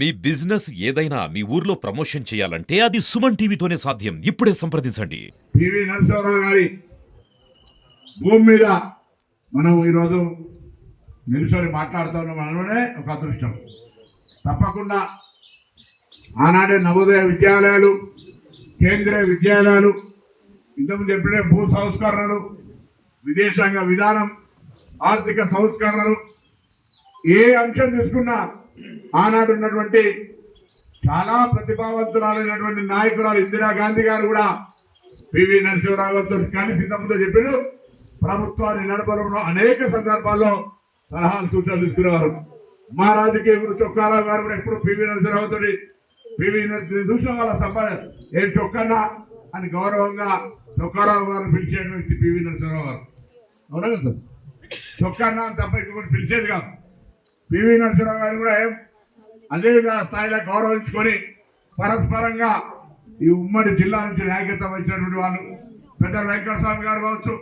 మీ business ఏదైనా మీ ఊర్లో promotion చేయాలంటే అది సుమన్ టీవీతోనే సాధ్యం. ఇప్పుడే సంప్రదించండి. పివి నరసింహారావు గారి భూమి మీద మనం ఈరోజు నిలుచొని మాట్లాడుతున్న ఒక అదృష్టం. తప్పకుండా ఆనాడే నవోదయ విద్యాలయాలు కేంద్రీయ విద్యాలయాలు ఇంతకుముందు చెప్పిన భూ సంస్కరణలు విదేశాంగ విధానం ఆర్థిక సంస్కరణలు ఏ అంశం తీసుకున్నా ఆనాడు ఉన్నటువంటి చాలా ప్రతిభావంతురాలైనటువంటి నాయకురాలు ఇందిరాగాంధీ గారు కూడా పివి నరసింహరావు గారితో కలిసి ఇంతకుముందు చెప్పాడు ప్రభుత్వాన్ని నడపడంలో అనేక సందర్భాల్లో సలహాలు సూచనలు తీసుకునేవారు. మా రాజకీయ గురు చొక్కారావు గారు కూడా ఎప్పుడు పివి నరసింహరావుతో పివి చూసిన వాళ్ళ సభ ఏం చొక్కన్నా అని గౌరవంగా చొక్కారావు గారు పిలిచేటువంటి వ్యక్తి పివి నరసింహరావు గారు. అవునా కదా? సార్ చొక్కన్నా అని తప్ప ఇంకొకటి పిలిచేది కాదు. పివి నరసింహరావు గారు కూడా ఏం అదే స్థాయిలో గౌరవించుకొని పరస్పరంగా ఈ ఉమ్మడి జిల్లా నుంచి నాయకత్వం వచ్చినటువంటి వాళ్ళు పెద్ద వెంకటస్వామి గారు కావచ్చు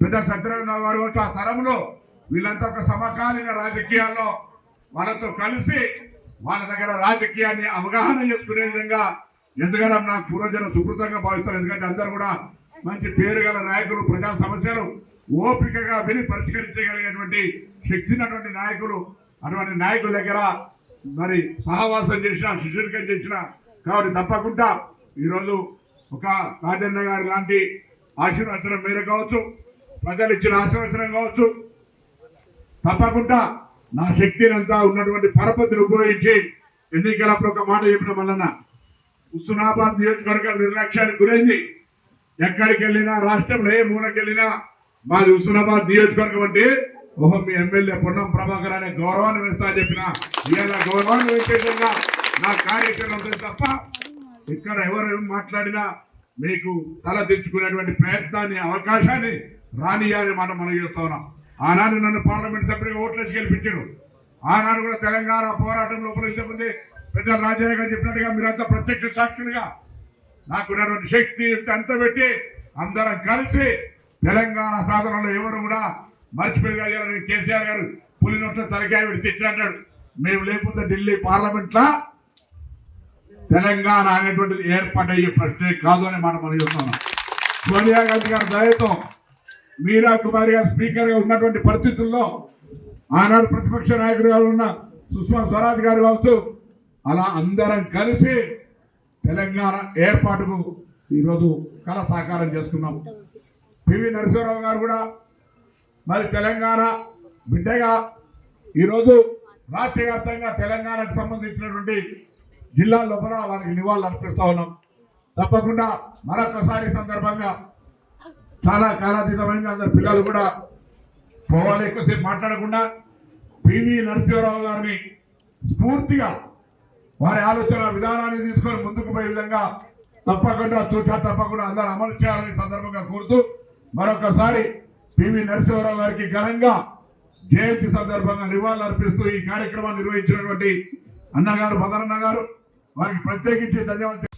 పెద్ద సత్యనారాయణ గారు కావచ్చు ఆ తరంలో వీళ్ళంతా ఒక సమకాలీన రాజకీయాల్లో వాళ్ళతో కలిసి వాళ్ళ దగ్గర రాజకీయాన్ని అవగాహన చేసుకునే విధంగా ఎదగడం నాకు పూర్వజన సుకృతంగా భావిస్తారు. ఎందుకంటే అందరూ కూడా మంచి పేరు గల నాయకులు ప్రజా సమస్యలు ఓపికగా విని పరిష్కరించగలిగినటువంటి శక్తి ఉన్నటువంటి నాయకులు అటువంటి నాయకుల దగ్గర మరి సహవాసం చేసిన శిష్యునికం చేసిన కాబట్టి తప్పకుండా ఈరోజు ఒక రాజన్న గారి లాంటి ఆశీర్వచనం మేర కావచ్చు ప్రజలు ఇచ్చిన ఆశీర్వచనం కావచ్చు తప్పకుండా నా శక్తిని అంతా ఉన్నటువంటి పరపతిని ఉపయోగించి ఎన్నికలప్పుడు ఒక మాట చెప్పిన మల్లన్న హుస్నాబాద్ నియోజకవర్గం నిర్లక్ష్యానికి గురైంది. ఎక్కడికి వెళ్ళినా రాష్ట్రంలో ఏ మూలకెళ్ళినా మాది హుస్నాబాద్ నియోజకవర్గం అంటే ఓహో మీ ఎమ్మెల్యే పొన్నం ప్రభాకర్ అనే గౌరవాన్ని వేస్తా అని చెప్పిన ఇవాళ గౌరవాన్ని వేసే నా కార్యక్రమం తప్ప ఇక్కడ ఎవరు మాట్లాడినా మీకు తల తెచ్చుకునేటువంటి ప్రయత్నాన్ని అవకాశాన్ని రానియాలని మాట మనం చేస్తా ఉన్నాం. ఆనాడు నన్ను పార్లమెంట్ సభ్యుడిగా ఓట్లేసి గెలిపించారు. ఆనాడు కూడా తెలంగాణ పోరాటం లోపల ఇంతకుముందే పెద్ద రాజయ్య గారు చెప్పినట్టుగా మీరంతా ప్రత్యక్ష సాక్షులుగా నాకున్నటువంటి శక్తి అంత పెట్టి అందరం కలిసి తెలంగాణ సాధనలో ఎవరు కూడా మర్చిపోయి కేసీఆర్ గారు పులి నోట్ల తలకాయ పెట్టి తెచ్చినట్టాడు మేము లేకపోతే ఢిల్లీ పార్లమెంట్లో తెలంగాణ అనేటువంటిది ఏర్పడయ్యే ప్రశ్నే కాదు అనే మాట మనం చెప్తున్నాం. సోనియా గాంధీ గారి దయతో మీరా కుమారి గారు స్పీకర్గా ఉన్నటువంటి పరిస్థితుల్లో ఆనాడు ప్రతిపక్ష నాయకులుగా ఉన్న సుష్మా స్వరాజ్ గారు కావచ్చు అలా అందరం కలిసి తెలంగాణ ఏర్పాటుకు ఈరోజు కళ సాకారం చేసుకున్నాం. పివి నరసింహరావు గారు కూడా మరి తెలంగాణ బిడ్డగా ఈరోజు రాష్ట్ర వ్యాప్తంగా తెలంగాణకు సంబంధించినటువంటి జిల్లా లోపల వారికి నివాళులు అర్పిస్తూ ఉన్నాం. తప్పకుండా మరొకసారి సందర్భంగా చాలా కాలాతీతమైంది. అందరు పిల్లలు కూడా పోవాలి ఎక్కువసేపు మాట్లాడకుండా పివి నరసింహరావు గారిని స్ఫూర్తిగా వారి ఆలోచన విధానాన్ని తీసుకొని ముందుకు పోయే విధంగా తప్పకుండా తూచా తప్పకుండా అందరూ అమలు చేయాలని సందర్భంగా కోరుతూ మరొకసారి పివి నరసింహరావు గారికి ఘనంగా జయంతి సందర్భంగా నివాళులు అర్పిస్తూ ఈ కార్యక్రమాన్ని నిర్వహించినటువంటి అన్నగారు మదనన్న గారు వారికి ప్రత్యేకించి ధన్యవాదాలు